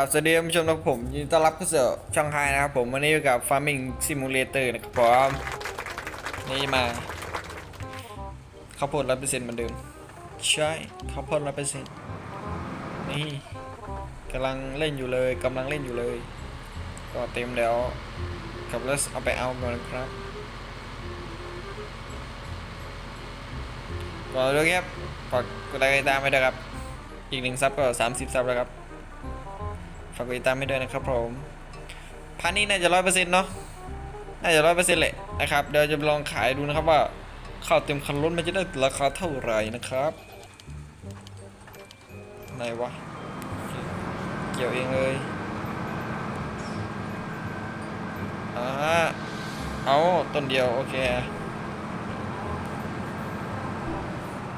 กล่าวสวัสดีท่านผู้ชมนะครับผมยินดีต้อนรับเข้าสู่ช่องไฮนะครับผมวันนี้อยู่กับ Farming Simulator นะครับผมนี่มาข้าวโพดร้อยเปอร์เซ็นต์เหมือนเดิม ใช่ข้าวโพดร้อยเปอร์เซ็นต์นี่กำลังเล่นอยู่เลยกำลังเล่นอยู่เลย ก็เต็มแล้วกับแล้วเอาไปเอาก่อนครับก็เรื่องเงียบฝากกดไลค์ติดตามไว้ด้วยครับ อีกหนึ่งซับก็สามสิบซับแล้วครับากกดติดตามให้ด้วยนะครับผมพันนี้น่าจะร้อยเปอร์เซ็นต์เนาะน่าจะร้อยเปอร์เซ็นต์แหละนะครับเดี๋ยวจะลองขายดูนะครับว่าข้าวเต็มคันรถมันจะได้ราคาเท่าไหร่นะครับไหนวะเกี่ยวเองเลยอ่าเอาต้นเดียวโอเค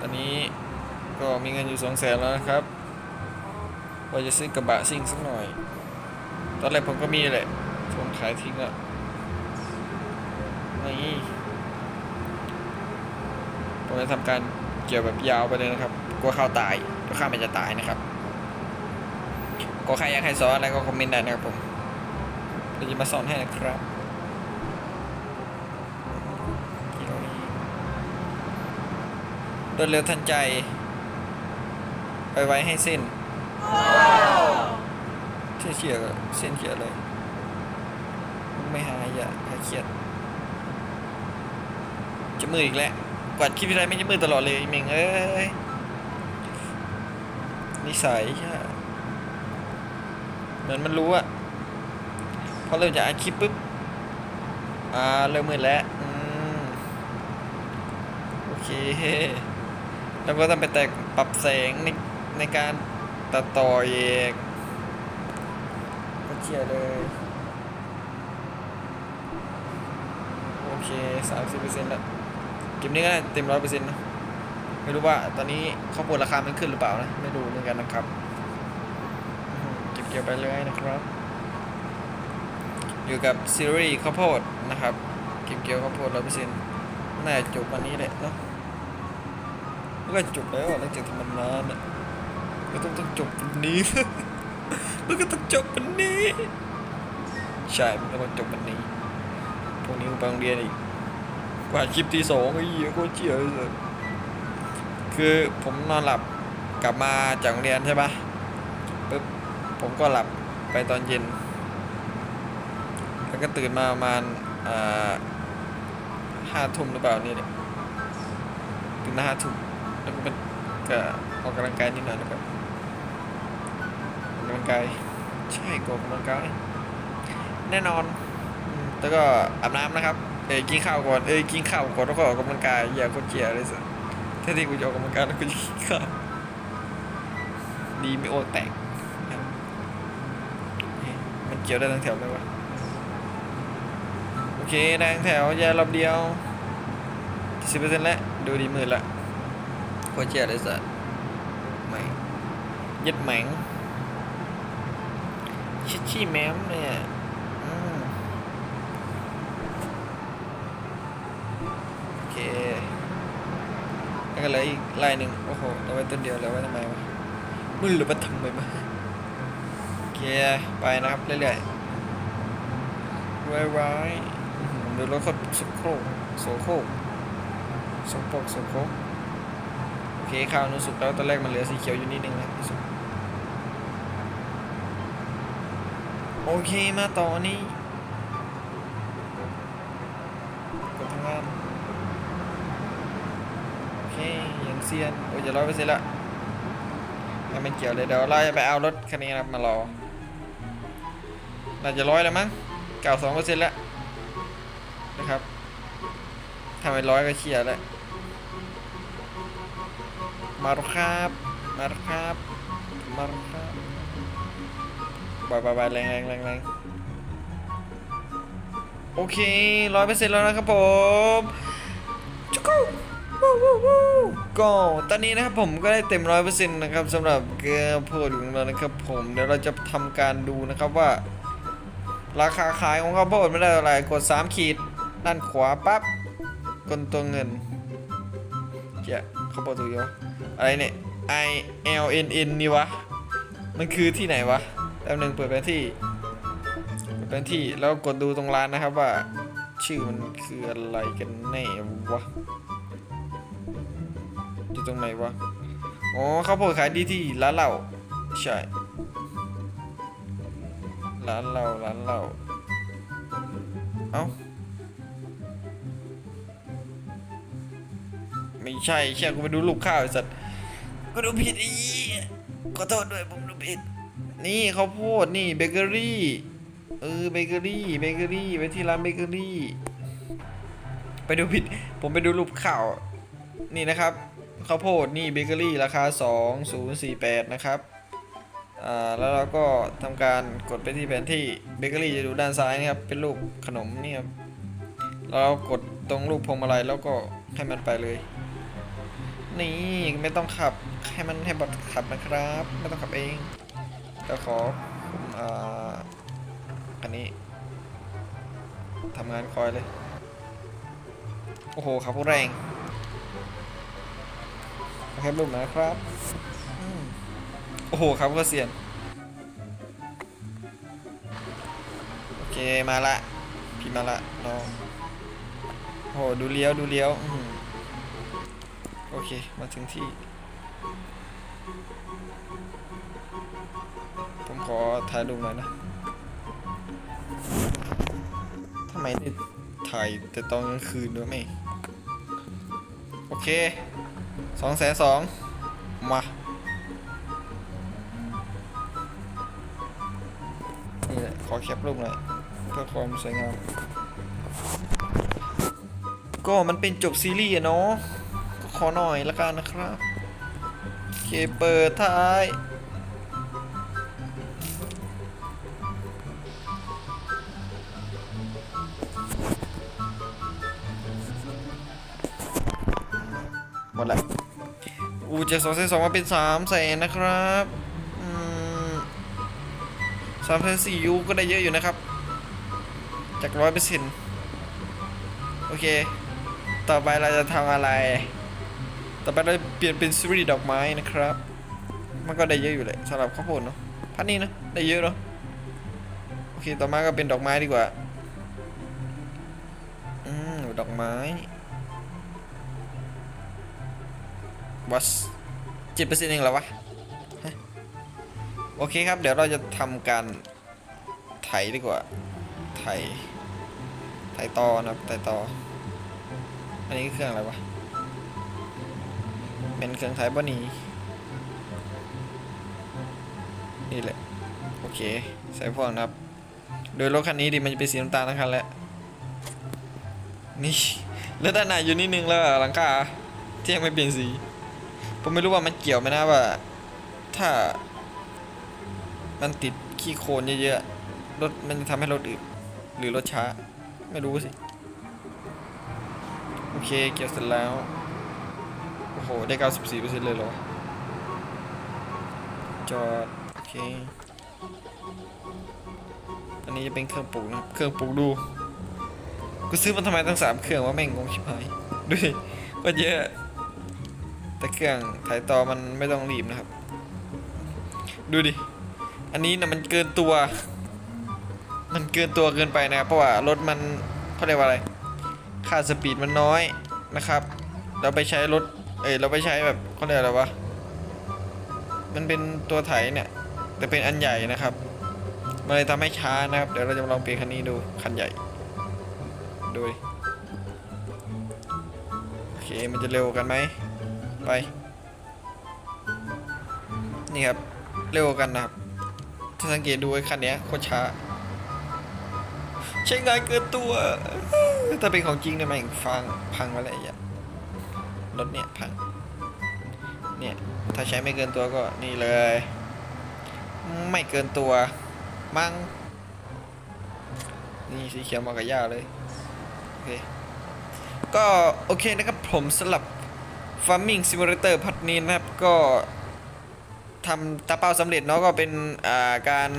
ตอนนี้ก็มีเงินอยู่สองแสนแล้วนะครับ ว่าจะซื้อกระบะซิ่งสักหน่อย ตอนแรกผมก็มีแหละผมขายทิ้งอะนี่ผมจะทำการเกี่ยวแบบยาวไปเลยนะครับ กลัวข้าวตายกลัวข้าวมันจะตายนะครับกลัวใครอยากให้สอนอะไรก็คอมเมนต์ได้นะครับผมเราจะมาสอนให้นะครับโลนี้รวดเร็วทันใจ ไปไว้ให้สิ้น เชี่ยเชี่ยเส้นเขียเลยไม่หายอย่าหายเครียดจะมืออีกแล้วกวาดคลิปที่ไรไม่จะมือตลอดเลยเมงเอ้ยนิสัยใช่เหมือนมันรู้อะพอเริ่มจะอัดคลิปปุ๊บอ่าเริ่มมืดแล้วอืมโอเคแล้วก็ต้องไปแต่งปรับแสงในในการ ตัดต่อเองก็เชียเลย โอเคสามสิบเปอร์เซ็นต์ละเกมนี้ก็เต็มร้อยเปอร์เซ็นต์นะไม่รู้ว่าตอนนี้ข้าวโพดราคามันขึ้นหรือเปล่านะ ไม่รู้เหมือนกันนะครับ เก็บเกี่ยวไปเลยนะครับ อยู่กับซีรีส์ข้าวโพดนะครับ เก็บเกี่ยวข้าวโพดร้อยเปอร์เซ็นต์น่าจะจบวันนี้แหละเนาะมันก็จบแล้วหลังจากที่มันนานอะ ก็ต้องต้องจบวันนี้ มันก็ต้องจบวันนี้ ใช่ มันต้องจบวันนี้พรุ่งนี้ไปโรงเรียนอีก กว่าคลิปที่สองไอ้เหี้ยโคตรเจียเลยคือผมนอนหลับกลับมาจากโรงเรียนใช่ปะปุ๊บผมก็หลับไปตอนเย็น แล้วก็ตื่นมาประมาณห้าทุ่มหรือเปล่าเนี่ยเนี่ยตื่นมาห้าทุ่มแล้วก็เป็นก็ออกกำลังกายนิดหน่อยนะครับ กำลังกายใช่ก็ออกกำลังกายแน่นอนแล้วก็อาบน้ำนะครับเอ้ยกินข้าวก่อนเอ้ยกินข้าวก่อนแล้วก็ออกกำลังกายอย่าโคตรเกลียดเลยสิแท้ที่กูจะออกกำลังกายแล้วกูจะกินข้าวดีไม่โอแตกมันเกี่ยวได้ทั้งแถวเลยวะโอเคได้ทั้งแถวยารอบเดียวสิบเปอร์เซ็นต์แล้วดูดีมืดละโคตรเกลียดเลยสิไม่ยึดแหมง ชิชี่แมมเนี่ยโอเคแล้วก็เหลยอีกลายหนึ่งโอ้โหเราไว้ต้นเดียวแล้วไว้ทำไมวะมึงหรือมาทำไมมาโอเค ไปนะครับเรื่อยๆไว้ไว้อื้อหือดูรถเขาสุกโครกโสโครกสกปกโสโครกโอเคข้าวนูสุกแล้วตอนแรกมันเหลือสีเขียวอยู่นิดนึงนะที่สุด โอเคมาต่อนี่กดทำงานโอเคยังเซียนโอ้ยจะร้อยเปอร์เซ็นต์ละยังไม่เกี่ยวเลยเดี๋ยวเราจะไปเอารถคันนี้นะครับมารอน่าจะร้อยแล้วมั้งเก้าสองเปอร์เซ็นต์แล้วนะครับทำไปร้อยก็เชียร์แล้วมาครับมาครับมาครับ บายบายบายแรงแรงแรงแรงโอเคร้อยเปอร์เซ็นต์แล้วนะครับผมจุกวู้วู้วู้ก็ตอนนี้นะครับผมก็ได้เต็มร้อยเปอร์เซ็นต์นะครับสำหรับเกมโพดของเรานะครับผมเดี๋ยวเราจะทำการดูนะครับว่า ราคาขายของข้าวโพดไม่ได้เท่าไรกด 3 ขีด ด้านขวาปั๊บกดตัวเงินเจ้าข้าวโพดตัวเดียอะไรเนี่ย I L N N นี่วะ มันคือที่ไหนวะ ป๊บหนึ่งเปิดแผนที่เปิดแผนที่แล้วกดดูตรงร้านนะครับว่า ชื่อมันคืออะไรกันแน่วะอยู่ตรงไหนวะอ๋อข้าวโพดขายดีที่ร้านเหล้าใช่ร้านเหล้าร้านเหล้าเอ้าไม่ใช่เชี่ยกูไปดูรูปข้าวไอ้สัตว์กูดูผิดอีขอโทษด้วยผมดูผิด นี่ข้าวโพดนี่เบเกอรี่เออเบเกอรี่เบเกอรี่ไปที่ร้านเบเกอรี่ ไปดูผิด ผมไปดูรูปข่าว นี่นะครับข้าวโพดนี่เบเกอรี่ราคา 2048 นะครับอ่าแล้วเราก็ทำการกดไปที่แผนที่เบเกอรี่จะดูด้านซ้ายนะครับ เป็นรูปขนมนี่ครับเรากดตรงรูปพวงมาลัยแล้วก็ให้มันไปเลย นี่ไม่ต้องขับให้มันให้บอทขับนะครับ ไม่ต้องขับเอง แล้วขออ่าอันนี้ทำงานคอยเลย โอ้โหขับแรงแคปรูปนะครับ โอ้โหครับก็เสียน โอเคมาละ พี่มาละน้องโอ้โหดูเลี้ยวดูเลี้ยว โอเค มาถึงที่ อถ่ายรูปหน่อยนะทำไมได้ถ่ายแต่ตอนกลางคืนด้วยไหมโอเคสองแสนสองมานี่แหละขอแคปรูปหน่อยเพื่อความสวยงาม ก็มันเป็นจบซีรีส์อะเนาะก็ขอหน่อยละกันนะครับ เคเปิดท้าย จากสองแสนสองมาเป็นสามแสนนะครับสามแสนสี่ยูก็ได้เยอะอยู่นะครับ จากร้อยเปอร์เซ็นต์โอเค ต่อไปเราจะทำอะไร ต่อไปเราจะเปลี่ยนเป็นซีรีส์ดอกไม้นะครับ มันก็ได้เยอะอยู่เลยสำหรับข้าวโพดเนาะพันนี้นะได้เยอะเนาะโอเคต่อมาก็เป็นดอกไม้ดีกว่าอืมดอกไม้วัส จ็ดเปอร์เซ็นต์เองเหรอวะโอเคครับ เดี๋ยวเราจะทำการไถดีกว่า ไถ ไถต่อนะครับไถต่อ อันนี้เครื่องอะไรวะ เป็นเครื่องไถบอนีนี่แหละ โอเค ใส่พวกนะครับ โดยรถคันนี้ดิมันจะเป็นสีน้ำตาลทั้งคันแหล้วนี่ แล้วด้านในอยู่นิดนึงแล้วหลังคาที่ยังไม่เปลี่ยนสี ผมไม่รู้ว่ามันเกี่ยวไหมนะว่า ถ้า มันติดขี้โคลนเยอะๆรถมันจะทำให้รถอึดหรือรถช้า ไม่รู้สิ โอเคเกี่ยวเสร็จแล้ว โอ้โห ได้94%เปอร์เซ็นต์เลยเหรอ จอด โอเค อันนี้จะเป็นเครื่องปลูกนะเครื่องปลูกดู กูซื้อมันทำไมตั้งสามเครื่องว่าแม่งงงชิบหายดูดิก็เยอะ แต่เครื่องถ่ายต่อมันไม่ต้องรีบนะครับ ดูดิ อันนี้นะมันเกินตัว มันเกินตัวเกินไปนะครับเพราะว่ารถมันเขาเรียกว่าอะไร ค่าสปีดมันน้อยนะครับ เราไปใช้รถ เอ้ยเราไปใช้แบบเขาเรียกอะไรวะ มันเป็นตัวไถเนี่ย แต่เป็นอันใหญ่นะครับมันเลยทำให้ช้านะครับ เดี๋ยวเราจะลองเปลี่ยนคันนี้ดู คันใหญ่ ดูดิโอเค มันจะเร็วกันไหม ไป นี่ครับ เร็วกันนะครับ ถ้าสังเกตดูไอ้คันเนี้ยโคตรช้า ใช้งานเกินตัว ถ้าเป็นของจริงเนี่ยม่งฟังพังมาแล้วไอะรถเนี่ยพัง เนี่ย ถ้าใช้ไม่เกินตัวก็นี่เลย ไม่เกินตัวมั่งนี่สีเขียวมากับย่าเลย โอเค ก็โอเคนะครับผมสลับ Farming Simulator พัดนี้นะครับก็ทำตาเป้าสำเร็จเนาะก็เป็นาการ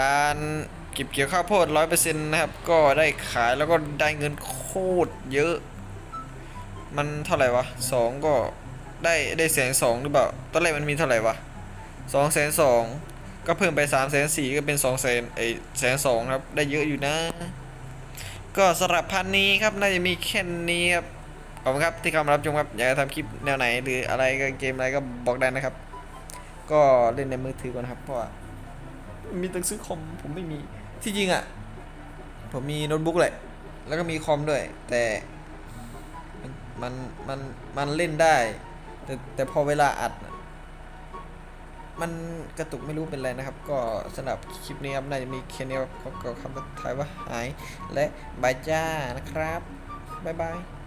การเก็บเกี่ยวข้าวโพดร้อยเปอร์เซ็นต์นะครับ ก็ได้ขายแล้วก็ได้เงินโคตรเยอะ มันเท่าไหร่วะสองก็ได้ได้แสนสองหรือเปล่า ตอนแรกมันมีเท่าไหร่วะสองแสนสองก็เพิ่มไปสามแสนสี่ก็เป็นสองแสนไอแสนสองครับ ได้เยอะอยู่นะ ก็สำหรับพันนี้ครับ น่าจะมีแค่นี้ครับ ขอบคุณครับที่เข้ามารับชมครับ อยากจะทำคลิปแนวไหนหรืออะไรก็เกมอะไรก็บอกได้นะครับ ก็เล่นในมือถือก่อนครับเพราะว่ามีตังซื้อคอมผมไม่มีที่จริงอะ ผมมีโน้ตบุ๊กแหละแล้วก็มีคอมด้วย แต่มันมันมันมันเล่นได้ แต่แต่พอเวลาอัด มันกระตุกไม่รู้เป็นไรนะครับ ก็สำหรับคลิปนี้ครับน่าจะมีแค่นี้ครับขอคำท้ายว่าหาย และบายจ้านะครับ บ๊ายบาย